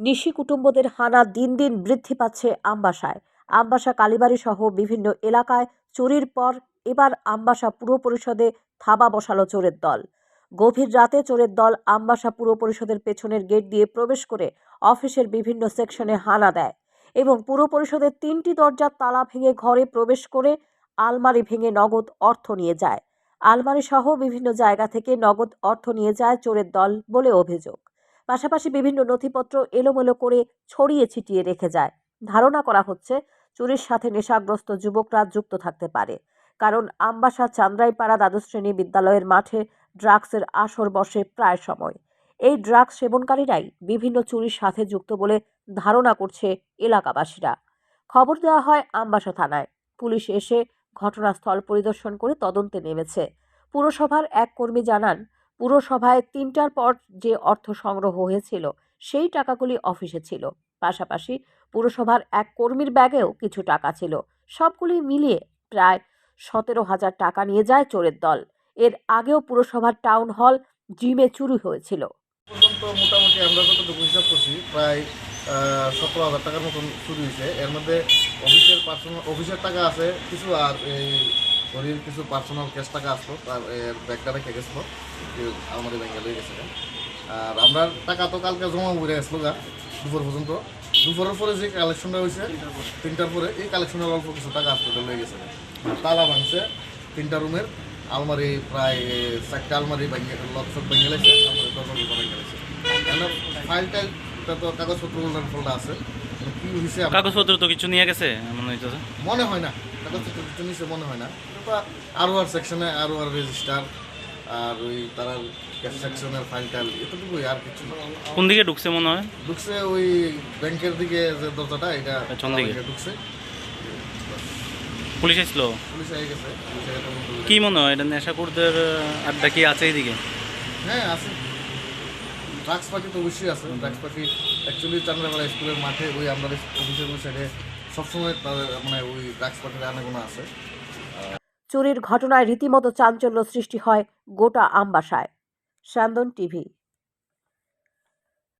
নিশি কুটুম্বদের হানা দিন দিন বৃদ্ধি পাচ্ছে আমবাসায়। আমবাসা কালীবাড়ি সহ বিভিন্ন এলাকায় চুরির পর এবার আমবাসা পুর পরিষদে থাবা বসালো চোরের দল। গভীর রাতে চোরের দল আমবাসা পুর পরিষদের পেছনের গেট দিয়ে প্রবেশ করে অফিসের বিভিন্ন সেকশনে হানা দেয় এবং পুর পরিষদের তিনটি দরজার তালা ভেঙে ঘরে প্রবেশ করে আলমারি ভেঙে নগদ অর্থ নিয়ে যায়। আলমারি সহ বিভিন্ন জায়গা থেকে নগদ অর্থ নিয়ে যায় চোরের দল বলে অভিযোগ। পাশাপাশি বিভিন্ন নথিপত্র এলোমেলো করে ছড়িয়ে ছিটিয়ে রেখে যায়। ধারণা করা হচ্ছে, চুরির সাথে নেশাগ্রস্ত যুবকরা যুক্ত থাকতে পারে। কারণ আমবাসা চান্দ্রাইপাড়া দ্বাদশ শ্রেণি বিদ্যালয়ের মাঠে ড্রাগসের আসর বসে প্রায় সময়। এই ড্রাগস সেবনকারীরাই বিভিন্ন চুরির সাথে যুক্ত বলে ধারণা করছে এলাকাবাসীরা। খবর দেওয়া হয় আমবাসা থানায়। পুলিশ এসে ঘটনাস্থল পরিদর্শন করে তদন্তে নেমেছে। পুরসভার এক কর্মী জানান পুরসভায় তিনটার পর যে অর্থ সংগ্রহ হয়েছিল, সেই টাকাগুলি অফিসে ছিল। পাশাপাশি পুরসভার এক কর্মীর ব্যাগেও কিছু টাকা ছিল। সবগুলি মিলিয়ে প্রায় সতেরো হাজার টাকা নিয়ে যায় চোরের দল। এর আগেও পুরসভার টাউন হল জিমে চুরি হয়েছিল। মোটামুটি আমরা যতটুকু হিসাব করছি, প্রায় সতেরো হাজার টাকার মতন চুরি হয়েছে। এর মধ্যে অফিসের পার্সোনাল অফিসের টাকা আছে, কিছু আর এই ঘড়ির কিছু পার্সোনাল ক্যাশ টাকা আসলো, তার ব্যাগটা রেখে গেছিল আমাদের ব্যাংকে লয়ে গেছে আর আমরা টাকা তো কালকে জমা করে গেছিল গা, দুপুর পর্যন্ত। দুপুরের পরে যে কালেকশনটা হয়েছে, তিনটার পরে এই কালেকশনের অল্প কিছু টাকা আসতে লয়ে গেছে তালা ভাঙছে, তিনটা রুমের আলমারি প্রায় চারটা আলমারি ভেঙে লক্ষক ভেঙে গেছে দরজা দুটো ভেঙে ফাইল টাইল তো কাগজপত্র আছে। কি হয়েছে কাগজপত্র তো কিছু নিয়ে গেছে মনে হইতেছে। মনে হয় না কাগজপত্র কিছু নিচে মনে হয় না। আরও আর সেকশনে আরও আর রেজিস্টার আর ওই তারা সেকশনের ফাইল টাইল এতটুকুই আর কিছু কোন দিকে ঢুকছে মনে হয়? ঢুকছে ওই ব্যাংকের দিকে যে দরজাটা এটা দিকে। ঢুকছে। পুলিশ এসলো পুলিশ গেছে কি মনে হয় এটা নেশাকুরদের আড্ডা কি আছে এইদিকে হ্যাঁ আছে। ড্রাগস পার্টি তো অবশ্যই আছে ড্রাগস পার্টি অ্যাকচুয়ালি চান্দ্রাপাড়া স্কুলের মাঠে ওই আমাদের অফিসের ওই সাইডে সবসময় তাদের মানে ওই ড্রাগস পার্টির আনাগোনা আছে। চুরির ঘটনায় রীতিমতো চাঞ্চল্য সৃষ্টি হয় গোটা আমবাসায়। স্যান্দন টিভি